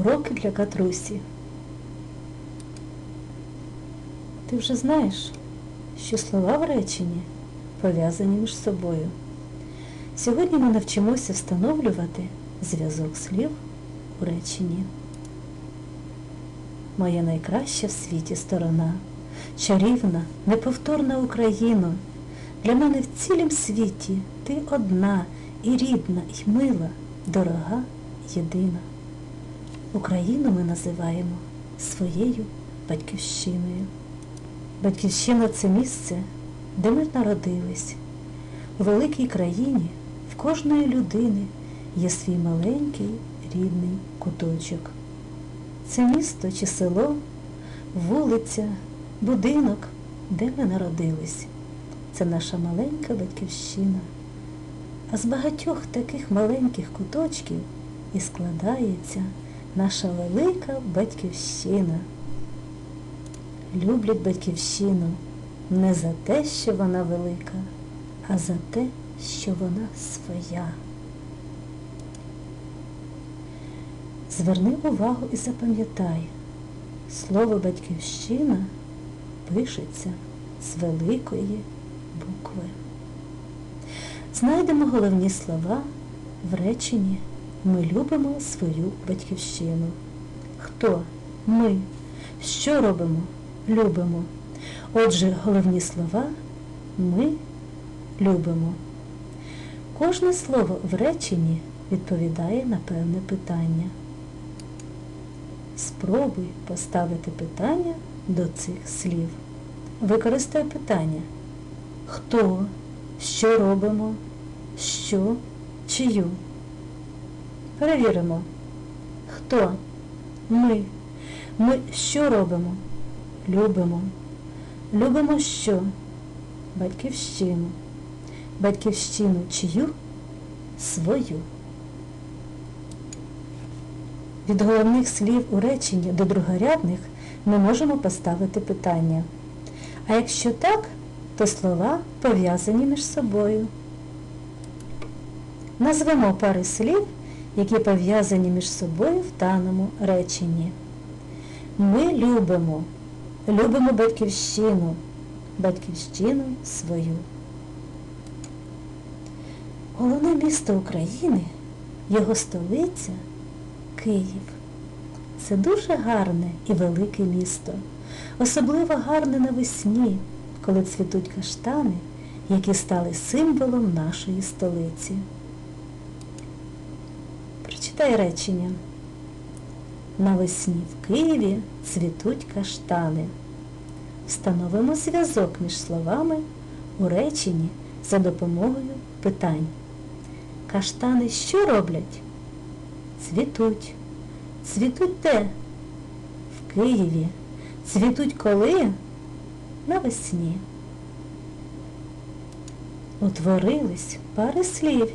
Уроки для Катрусі. Ти вже знаєш, що слова в реченні пов'язані між собою. Сьогодні ми навчимося встановлювати зв'язок слів у реченні. Моя найкраща в світі сторона, чарівна, неповторна Україно. Для мене в цілім світі ти одна і рідна, і мила, дорога, єдина. Україну ми називаємо своєю батьківщиною. Батьківщина це місце, де ми народились. У великій країні в кожної людини є свій маленький рідний куточок. Це місто чи село, вулиця, будинок, де ми народились. Це наша маленька батьківщина. А з багатьох таких маленьких куточків і складається наша велика батьківщина. Люблять батьківщину не за те, що вона велика, а за те, що вона своя. Зверни увагу і запам'ятай, слово батьківщина пишеться з великої букви. Знайдемо головні слова в реченні Ми любимо свою батьківщину. Хто? Ми. Що робимо? Любимо. Отже, головні слова ми любимо. Кожне слово в реченні відповідає на певне питання. Спробуй поставити питання до цих слів. Використай питання. Хто? Що робимо? Що? Чию? Перевіримо. Хто? Ми. Ми що робимо? Любимо. Любимо що? Батьківщину. Батьківщину чию? Свою. Від головних слів у реченні до другорядних ми можемо поставити питання. А якщо так, то слова пов'язані між собою. Назвемо пари слів, які пов'язані між собою в даному реченні. Ми любимо, любимо батьківщину, батьківщину свою. Головне місто України, його столиця Київ. Це дуже гарне і велике місто, особливо гарне навесні, коли цвітуть каштани, які стали символом нашої столиці. Прочитай речення. Навесні в Києві цвітуть каштани. Встановимо зв'язок між словами у реченні за допомогою питань. Каштани що роблять? Цвітуть. Цвітуть де? В Києві. Цвітуть коли? Навесні. Утворились пари слів,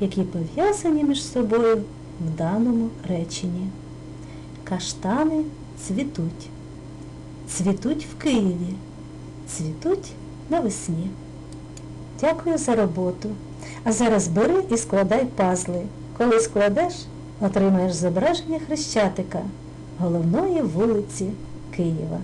які пов'язані між собою в даному реченні. Каштани цвітуть. Цвітуть в Києві. Цвітуть навесні. Дякую за роботу. А зараз бери і складай пазли. Коли складеш, отримаєш зображення хрещатика головної вулиці Києва.